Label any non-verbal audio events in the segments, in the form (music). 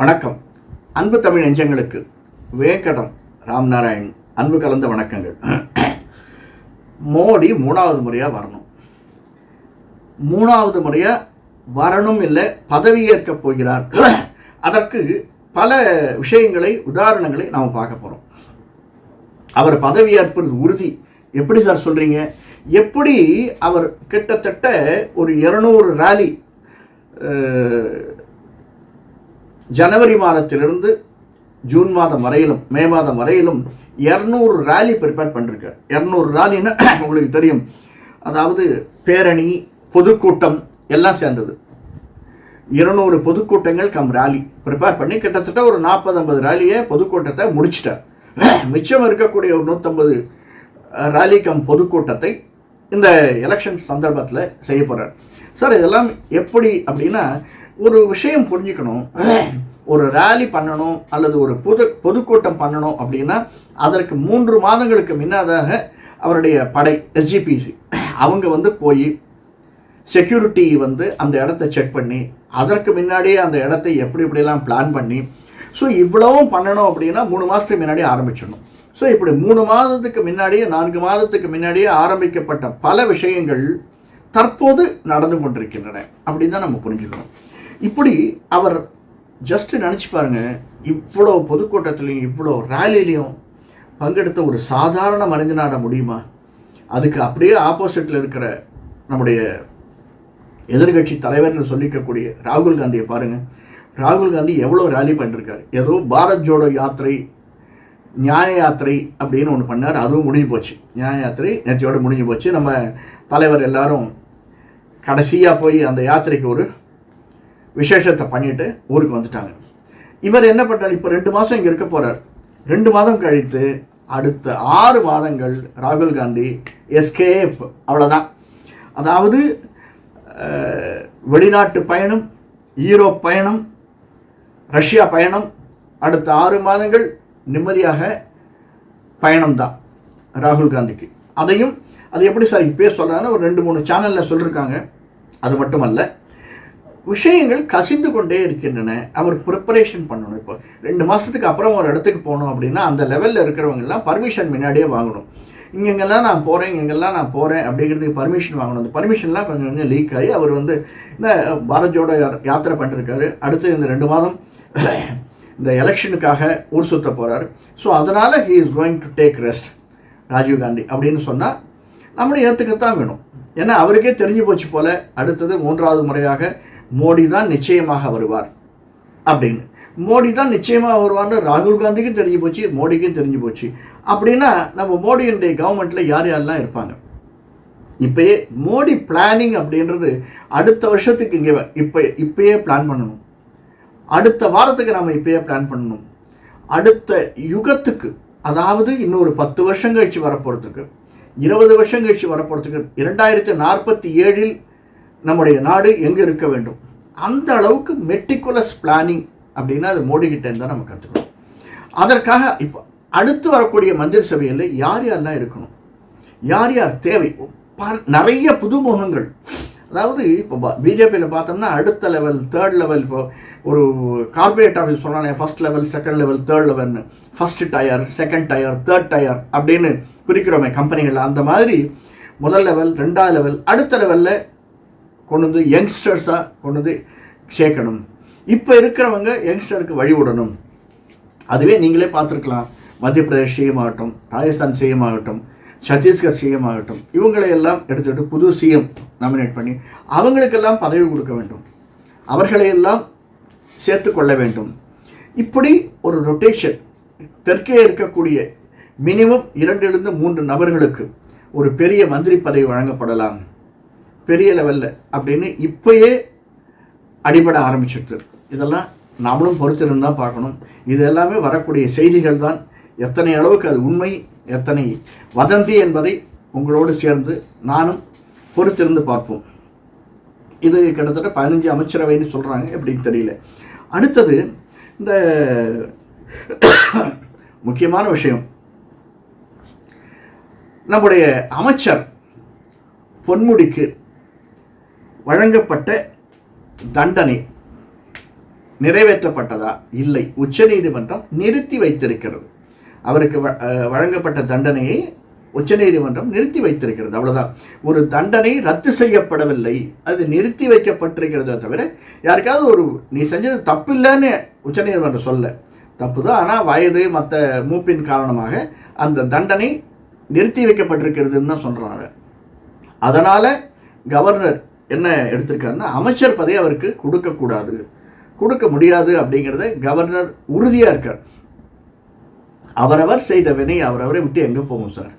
வணக்கம். அன்பு தமிழ் நெஞ்சங்களுக்கு வேங்கடம் ராம்நாராயண் அன்பு கலந்த வணக்கங்கள். மோடி மூணாவது முறையாக வரணும். மூணாவது முறையாக வரணும் இல்லை பதவியேற்க போகிறார். அதற்கு பல விஷயங்களை உதாரணங்களை நாம் பார்க்க போகிறோம் அவர் பதவியேற்பது உறுதி. எப்படி சார் சொல்கிறீங்க எப்படி அவர் கிட்டத்தட்ட ஒரு இருநூறு ரேலி ஜனவரி மாதத்திலிருந்து ஜூன் மாதம் வரையிலும் மே மாதம் வரையிலும் இரநூறு ரேலி ப்ரிப்பேர் பண்ணிருக்கார். இரநூறு ரேலின்னா (coughs) உங்களுக்கு தெரியும். அதாவது பேரணி பொதுக்கூட்டம் எல்லாம் சேர்ந்தது. இருநூறு பொதுக்கூட்டங்கள் கம் ரேலி ப்ரிப்பேர் பண்ணி கிட்டத்தட்ட ஒரு நாற்பது ஐம்பது ரேலியை பொதுக்கூட்டத்தை முடிச்சிட்டார். (coughs) மிச்சம் இருக்கக்கூடிய ஒரு நூற்றம்பது ரேலி கம் பொதுக்கூட்டத்தை இந்த எலெக்ஷன் சந்தர்ப்பத்தில் செய்ய போகிறார் சார் இதெல்லாம் எப்படி அப்படின்னா ஒரு விஷயம் புரிஞ்சுக்கணும். ஒரு ரேலி பண்ணணும் அல்லது ஒரு பொது பொதுக்கூட்டம் பண்ணணும் அப்படின்னா அதற்கு மூன்று மாதங்களுக்கு முன்னதாக அவருடைய படை எஸ்ஜிபிசி அவங்க வந்து போய் செக்யூரிட்டி வந்து அந்த இடத்த செக் பண்ணி அதற்கு முன்னாடியே அந்த இடத்தை எப்படி இப்படிலாம் பிளான் பண்ணி ஸோ இவ்வளவும் பண்ணணும் அப்படின்னா மூணு மாதத்துக்கு முன்னாடியே ஆரம்பிச்சிடணும். ஸோ இப்படி மூணு மாதத்துக்கு முன்னாடியே நான்கு மாதத்துக்கு முன்னாடியே ஆரம்பிக்கப்பட்ட பல விஷயங்கள் தற்போது நடந்து கொண்டிருக்கின்றன அப்படின்னு தான் நம்ம புரிஞ்சுக்கணும். இப்படி அவர் ஜஸ்ட் நினச்சி பாருங்க இவ்வளோ பொதுக்கூட்டத்துலேயும் இவ்வளோ ரேலிலையும் பங்கெடுத்த ஒரு சாதாரண மனிதனாட முடியுமா? அதுக்கு அப்படியே ஆப்போசிட்டில் இருக்கிற நம்முடைய எதிர்கட்சி தலைவர்னு சொல்லிக்கக்கூடிய ராகுல் காந்தியை பாருங்கள் ராகுல் காந்தி எவ்வளோ ரேலி பண்ணிருக்காரு. ஏதோ பாரத் ஜோடோ யாத்திரை நியாய யாத்திரை அப்படின்னு ஒன்று பண்ணார் அதுவும் முடிஞ்சு போச்சு. நியாய யாத்திரை நேற்றையோடு முடிஞ்சு போச்சு. நம்ம தலைவர் எல்லாரும் கடைசியாக போய் அந்த யாத்திரைக்கு ஒரு விசேஷத்தை பண்ணிட்டு ஊருக்கு வந்துட்டாங்க. இவர் என்ன பண்ணார்? இப்போ ரெண்டு மாதம் இங்கே இருக்க போகிறார் ரெண்டு மாதம் கழித்து அடுத்த ஆறு மாதங்கள் ராகுல் காந்தி எஸ்கேப் அவ்வளோதான் அதாவது வெளிநாட்டு பயணம் ஈரோப் பயணம் ரஷ்யா பயணம் அடுத்த ஆறு மாதங்கள் நிம்மதியாக பயணம்தான் ராகுல் காந்திக்கு. அதையும் அது எப்படி சார் இப்பயே சொல்கிறாங்கன்னா ஒரு ரெண்டு மூணு சேனலில் சொல்லியிருக்காங்க அது மட்டுமல்ல விஷயங்கள் கசிந்து கொண்டே இருக்கின்றன. அவர் ப்ரிப்பரேஷன் பண்ணணும். இப்போ ரெண்டு மாதத்துக்கு அப்புறம் ஒரு இடத்துக்கு போகணும் அப்படின்னா அந்த லெவலில் இருக்கிறவங்கெல்லாம் பர்மிஷன் முன்னாடியே வாங்கணும். இங்கெங்கெல்லாம் நான் போகிறேன் இங்கெங்கெல்லாம் நான் போகிறேன் அப்படிங்கிறதுக்கு பர்மிஷன் வாங்கணும். அந்த பர்மிஷன்லாம் கொஞ்சம் கொஞ்சம் லீக் ஆகி அவர் வந்து இந்த பாரத் யாத்திரை பண்ணிருக்காரு. அடுத்து இந்த ரெண்டு மாதம் இந்த எலெக்ஷனுக்காக ஊர் சுத்த போகிறாரு ஸோ அதனால் he is going to take rest Rajiv Gandhi அப்படின்னு சொன்னால் நம்மளும் ஏற்றுக்கத்தான் வேணும். ஏன்னா அவருக்கே தெரிஞ்சு போச்சு போல் அடுத்தது மூன்றாவது முறையாக மோடி தான் நிச்சயமாக வருவார். அப்படின்னு. மோடி தான் நிச்சயமாக வருவார்னு ராகுல் காந்திக்கும் தெரிஞ்சு போச்சு மோடிக்கும் தெரிஞ்சு போச்சு. அப்படின்னா நம்ம மோடியினுடைய கவர்மெண்ட்டில் யார் யாரெல்லாம் இருப்பாங்க? இப்போயே மோடி பிளானிங் அப்படின்றது அடுத்த வருஷத்துக்கு இங்கே இப்போ இப்பயே பிளான் பண்ணணும். அடுத்த வாரத்துக்கு நம்ம இப்பயே பிளான் பண்ணணும். அடுத்த யுகத்துக்கு அதாவது இன்னொரு பத்து வருஷம் கழிச்சு வரப்போகிறதுக்கு இருபது வருஷம் கழித்து வரப்போகிறதுக்கு இரண்டாயிரத்தி நாற்பத்தி ஏழில் நம்முடைய நாடு எங்கே இருக்க வேண்டும்? அந்த அளவுக்கு மெட்டிகுலஸ் பிளானிங் அப்படின்னா அது மோடி இருந்தால் நம்ம கற்றுக்கணும் அதற்காக இப்போ அடுத்து வரக்கூடிய மந்திரி சபையில் யார் யாரெல்லாம் இருக்கணும்? யார் யார் தேவை? நிறைய புதுமுகங்கள். அதாவது இப்போ பிஜேபியில் பார்த்தோம்னா அடுத்த லெவல் தேர்ட் லெவல் இப்போ ஒரு கார்பரேட் ஆஃபீஸ் சொன்னாலே first level second level third லெவல்னு first tier second tier third tier அப்படின்னு குறிக்கிறோமே கம்பெனிகள் அந்த மாதிரி முதல் லெவல் ரெண்டாவது லெவல் அடுத்த லெவலில் கொண்டு வந்து யங்ஸ்டர்ஸாக கொண்டு வந்து சேர்க்கணும். இப்போ இருக்கிறவங்க யங்ஸ்டருக்கு வழி விடணும் அதுவே நீங்களே பார்த்துருக்கலாம். மத்திய பிரதேஷ் சிஎம் ராஜஸ்தான் சிஎம் ஆகட்டும் சத்தீஸ்கர் சிஎம் ஆகட்டும் இவங்களை எல்லாம் எடுத்துக்கிட்டு புது சிஎம் நாமினேட் பண்ணி அவங்களுக்கெல்லாம் பதவி கொடுக்க வேண்டும். அவர்களை எல்லாம் சேர்த்து கொள்ள வேண்டும். இப்படி ஒரு ரொட்டேஷன் தெற்கே இருக்கக்கூடிய மினிமம் இரண்டிலிருந்து மூன்று நபர்களுக்கு ஒரு பெரிய மந்திரி பதவி வழங்கப்படலாம். பெரிய லெவலில் அப்படின்னு இப்பயே அடிபட ஆரம்பிச்சிருக்கு இதெல்லாம் நாமளும் பொறுத்திருந்து தான் பார்க்கணும். இது எல்லாமே வரக்கூடிய செய்திகள் தான். எத்தனை அளவுக்கு அது உண்மை எத்தனை வதந்தி என்பதை உங்களோடு சேர்ந்து நானும் பொறுத்திருந்து பார்ப்போம். இது கிட்டத்தட்ட பதினஞ்சு அமைச்சரவைன்னு சொல்கிறாங்க எப்படின்னு தெரியல. அடுத்தது இந்த முக்கியமான விஷயம். நம்முடைய அமைச்சர் பொன்முடிக்கு வழங்கப்பட்ட தண்டனை நிறைவேற்றப்பட்டதா? இல்லை. உச்சநீதிமன்றம் நிறுத்தி வைத்திருக்கிறது. அவருக்கு வ- வழங்கப்பட்ட தண்டனையை உச்சநீதிமன்றம் நிறுத்தி வைத்திருக்கிறது. அவ்வளோதான் ஒரு தண்டனை ரத்து செய்யப்படவில்லை. அது நிறுத்தி வைக்கப்பட்டிருக்கிறதே தவிர யாருக்காவது ஒரு நீ செஞ்சது தப்பு இல்லைன்னு உச்சநீதிமன்றம் சொல்ல. தப்பு தான் ஆனால் வயது மற்ற மூப்பின் காரணமாக அந்த தண்டனை நிறுத்தி வைக்கப்பட்டிருக்கிறதுன்னு தான் சொல்கிறாங்க அதனால் கவர்னர் என்ன எடுத்திருக்காருன்னா அமைச்சர் பதவி அவருக்கு கொடுக்கக்கூடாது கொடுக்க முடியாது அப்படிங்கிறத கவர்னர் உறுதியாக இருக்கார். அவரவர் செய்த வினை அவரவரை விட்டு எங்கே போகும் சார்?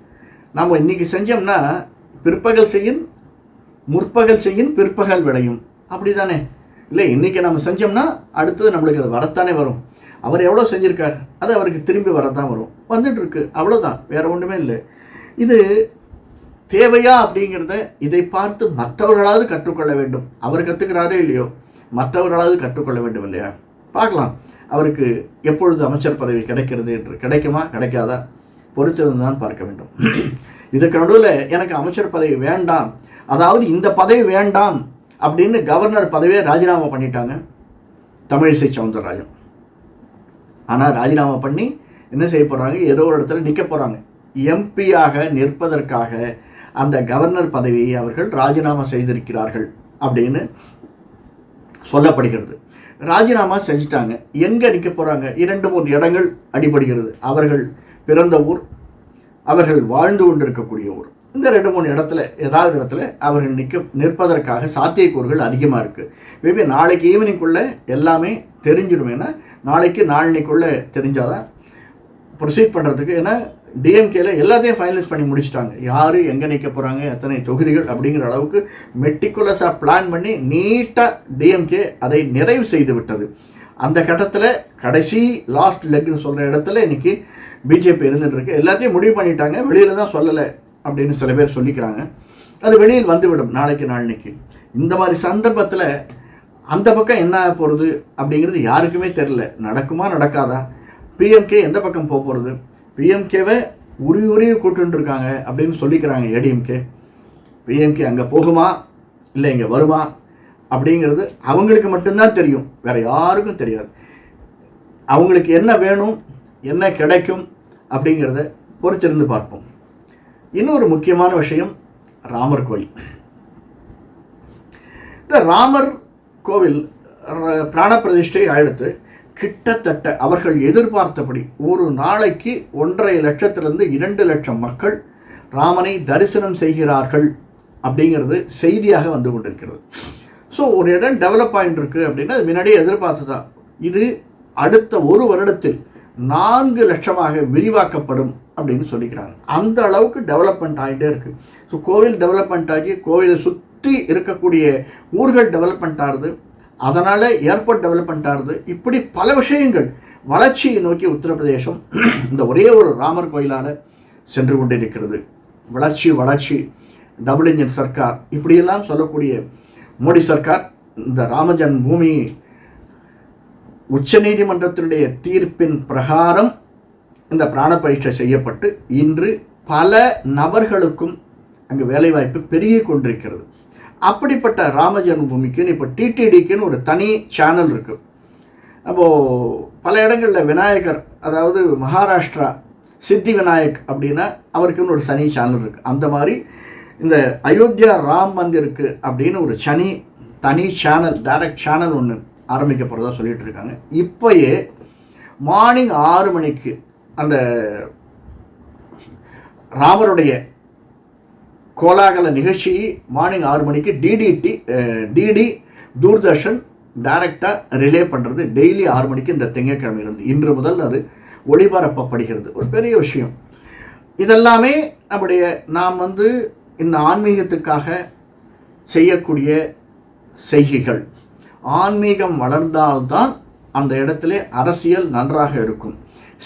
நாம் இன்றைக்கி செஞ்சோம்னா பிற்பகல் செய்யும் முற்பகல் செய்யும் பிற்பகல் விளையும். அப்படி தானே இல்லை இன்றைக்கி நம்ம செஞ்சோம்னா அடுத்தது நம்மளுக்கு அது வரத்தானே வரும். அவர் எவ்வளோ செஞ்சுருக்கார்? அது அவருக்கு திரும்பி வரத்தான் வரும். வந்துட்டுருக்கு அவ்வளோதான் வேறு ஒன்றுமே இல்லை. இது தேவையா அப்படிங்கிறத இதை பார்த்து மற்றவர்களாவது கற்றுக்கொள்ள வேண்டும். அவர் கற்றுக்கிறாரே இல்லையோ? மற்றவர்களாவது கற்றுக்கொள்ள வேண்டும் இல்லையா? பார்க்கலாம். அவருக்கு எப்பொழுது அமைச்சர் பதவி கிடைக்கிறது என்று கிடைக்குமா? கிடைக்காதா? பொறுத்திருந்து தான் பார்க்க வேண்டும். இதுக்கு நடுவில் எனக்கு அமைச்சர் பதவி வேண்டாம். அதாவது இந்த பதவி வேண்டாம் அப்படின்னு கவர்னர் பதவியை ராஜினாமா பண்ணிட்டாங்க தமிழிசை சவுந்தரராஜன். ஆனால் ராஜினாமா பண்ணி என்ன செய்ய போகிறாங்க ஏதோ ஒரு இடத்துல நிற்க போகிறாங்க எம்பியாக நிற்பதற்காக அந்த கவர்னர் பதவியை அவர்கள் ராஜினாமா செய்திருக்கிறார்கள் அப்படின்னு சொல்லப்படுகிறது. ராஜினாமா செஞ்சிட்டாங்க. எங்கே நிற்க போகிறாங்க இரண்டு மூன்று இடங்கள் அடிபடுகிறது. அவர்கள் பிறந்த ஊர் அவர்கள் வாழ்ந்து கொண்டிருக்கக்கூடிய ஊர். இந்த ரெண்டு மூணு இடத்துல ஏதாவது இடத்துல அவர்கள் நிற்க நிற்பதற்காக சாத்தியக்கூறுகள் அதிகமாக இருக்குது மேபி நாளைக்கு ஈவினிங்குள்ளே எல்லாமே தெரிஞ்சிடும் ஏன்னா நாளைக்கு தெரிஞ்சால் தெரிஞ்சாதான் ப்ரொசீட் பண்ணுறதுக்கு ஏன்னா டிஎம்கேல எல்லாத்தையும் ஃபைனலைஸ் பண்ணி முடிச்சிட்டாங்க. யார் எங்கே நிற்க போகிறாங்க எத்தனை தொகுதிகள் அப்படிங்கிற அளவுக்கு மெட்டிகுலஸாக பிளான் பண்ணி நீட்டாக டிஎம்கே அதை நிறைவு செய்து விட்டது. அந்த கட்டத்தில் கடைசி லாஸ்ட் லெக்னு சொல்கிற இடத்துல இன்றைக்கி பிஜேபி இருந்துட்டுருக்கு எல்லாத்தையும் முடிவு பண்ணிட்டாங்க. வெளியில் தான் சொல்லலை அப்படின்னு சில பேர் சொல்லிக்கிறாங்க. அது வெளியில் வந்துவிடும் நாளைக்கு நாளைக்கு இந்த மாதிரி சந்தர்ப்பத்தில் அந்த பக்கம் என்ன ஆக போகிறது அப்படிங்கிறது யாருக்குமே தெரில நடக்குமா நடக்காதா? பிஎம்கே எந்த பக்கம் போக போகிறது பிஎம்கேவை உரி உரிய கூட்டுருக்காங்க அப்படின்னு சொல்லிக்கிறாங்க ஏடிஎம்கே பிஎம்கே அங்கே போகுமா? இல்லை இங்கே வருமா? அப்படிங்கிறது அவங்களுக்கு மட்டும்தான் தெரியும். வேறு யாருக்கும் தெரியாது. அவங்களுக்கு என்ன வேணும்? என்ன கிடைக்கும்? அப்படிங்கிறத பொறுத்திருந்து பார்ப்போம். இன்னொரு முக்கியமான விஷயம் ராமர் கோயில். இந்த ராமர் கோவில் பிராண பிரதிஷ்டை அடுத்து கிட்டத்தட்ட அவர்கள் எதிர்பார்த்தபடி ஒரு நாளைக்கு ஒன்றரை லட்சத்திலிருந்து இரண்டு லட்சம் மக்கள் ராமனை தரிசனம் செய்கிறார்கள் அப்படிங்கிறது செய்தியாக வந்து கொண்டிருக்கிறது. ஸோ ஒரு இடம் டெவலப் ஆகிட்டு இருக்குது அப்படின்னா அது முன்னாடியே எதிர்பார்த்து தான் இது அடுத்த ஒரு வருடத்தில் நான்கு லட்சமாக விரிவாக்கப்படும் அப்படின்னு சொல்லிக்கிறாங்க. அந்த அளவுக்கு டெவலப்மெண்ட் ஆகிட்டே இருக்குது ஸோ கோவில் டெவலப்மெண்ட் ஆகி கோவிலை சுற்றி இருக்கக்கூடிய ஊர்கள் டெவலப்மெண்ட் ஆகுது. அதனால் ஏர்போர்ட் டெவலப்மெண்ட் ஆகுது இப்படி பல விஷயங்கள். வளர்ச்சியை நோக்கி உத்தரப்பிரதேசம் (clears throat) இந்த ஒரே ஒரு ராமர் கோயிலால் சென்று கொண்டிருக்கிறது. வளர்ச்சி வளர்ச்சி. டபுள் இன்ஜின் சர்க்கார். இப்படியெல்லாம் சொல்லக்கூடிய மோடி சர்க்கார் இந்த ராமஜன் பூமி உச்சநீதிமன்றத்தினுடைய தீர்ப்பின் பிரகாரம் இந்த பிராண பரீட்சை செய்யப்பட்டு இன்று பல நபர்களுக்கும் அங்கு வேலைவாய்ப்பு பெருகி கொண்டிருக்கிறது. அப்படிப்பட்ட ராம ஜென்மபூமிக்குன்னு இப்போ டிடிடிக்குன்னு ஒரு தனி சேனல் இருக்குது அப்போது பல இடங்களில் விநாயகர் அதாவது மகாராஷ்டிரா சித்தி விநாயக் அப்படின்னா அவருக்குன்னு ஒரு சனி சேனல் இருக்குது அந்த மாதிரி இந்த அயோத்தியா ராம் மந்திருக்கு அப்படின்னு ஒரு சனி தனி சேனல் டைரக்ட் சேனல் ஒன்று ஆரம்பிக்க போகிறதா இருக்காங்க. இப்போயே மார்னிங் ஆறு மணிக்கு அந்த ராமருடைய கோலாகல நிகழ்ச்சி மார்னிங் ஆறு மணிக்கு டிடிடி டிடி தூர்தர்ஷன் டைரக்டாக ரிலே பண்ணுறது டெய்லி ஆறு மணிக்கு இந்த திங்கட்கிழமையிலிருந்து இன்று முதல் அது ஒளிபரப்பப்படுகிறது. ஒரு பெரிய விஷயம். இதெல்லாமே நம்முடைய நாம் வந்து இந்த ஆன்மீகத்துக்காக செய்யக்கூடிய செய்கைகள். ஆன்மீகம் வளர்ந்தால்தான் அந்த இடத்துல அரசியல் நன்றாக இருக்கும்.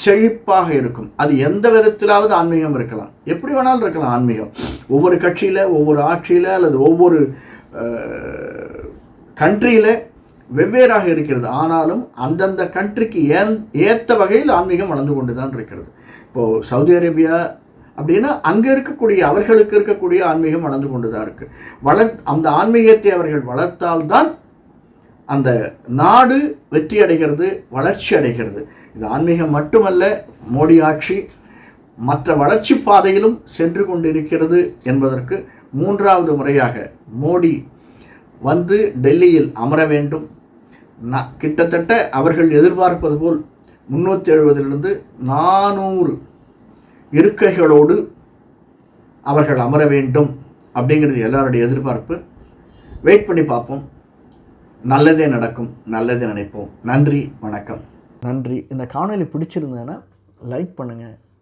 செழிப்பாக இருக்கும். அது எந்த விதத்திலாவது ஆன்மீகம் இருக்கலாம். எப்படி வேணாலும் இருக்கலாம் ஆன்மீகம். ஒவ்வொரு கட்சியில் ஒவ்வொரு ஆட்சியில் அல்லது ஒவ்வொரு கண்ட்ரியில் வெவ்வேறாக இருக்கிறது. ஆனாலும் அந்தந்த கண்ட்ரிக்கு ஏன் ஏற்ற வகையில் ஆன்மீகம் வளர்ந்து கொண்டு தான் இருக்கிறது. இப்போது சவுதி அரேபியா அப்படின்னா அங்கே இருக்கக்கூடிய அவர்களுக்கு இருக்கக்கூடிய ஆன்மீகம் வளர்ந்து கொண்டு தான் இருக்குது வளர் அந்த ஆன்மீகத்தை அவர்கள் வளர்த்தால்தான் அந்த நாடு வெற்றி அடைகிறது வளர்ச்சி அடைகிறது. இது ஆன்மீகம் மட்டுமல்ல மோடி ஆட்சி மற்ற வளர்ச்சி பாதையிலும் சென்று கொண்டிருக்கிறது என்பதற்கு மூன்றாவது முறையாக மோடி வந்து டெல்லியில் அமர வேண்டும். நான் கிட்டத்தட்ட அவர்கள் எதிர்பார்ப்பது போல் முன்னூற்றி எழுபதிலிருந்து நானூறு இருக்கைகளோடு அவர்கள் அமர வேண்டும் அப்படிங்கிறது எல்லாருடைய எதிர்பார்ப்பு. வெயிட் பண்ணி பார்ப்போம். நல்லதே நடக்கும் நல்லதே நினைப்போம். நன்றி வணக்கம். நன்றி. இந்த காணொலி பிடிச்சிருந்தேன்னா லைக் பண்ணுங்கள்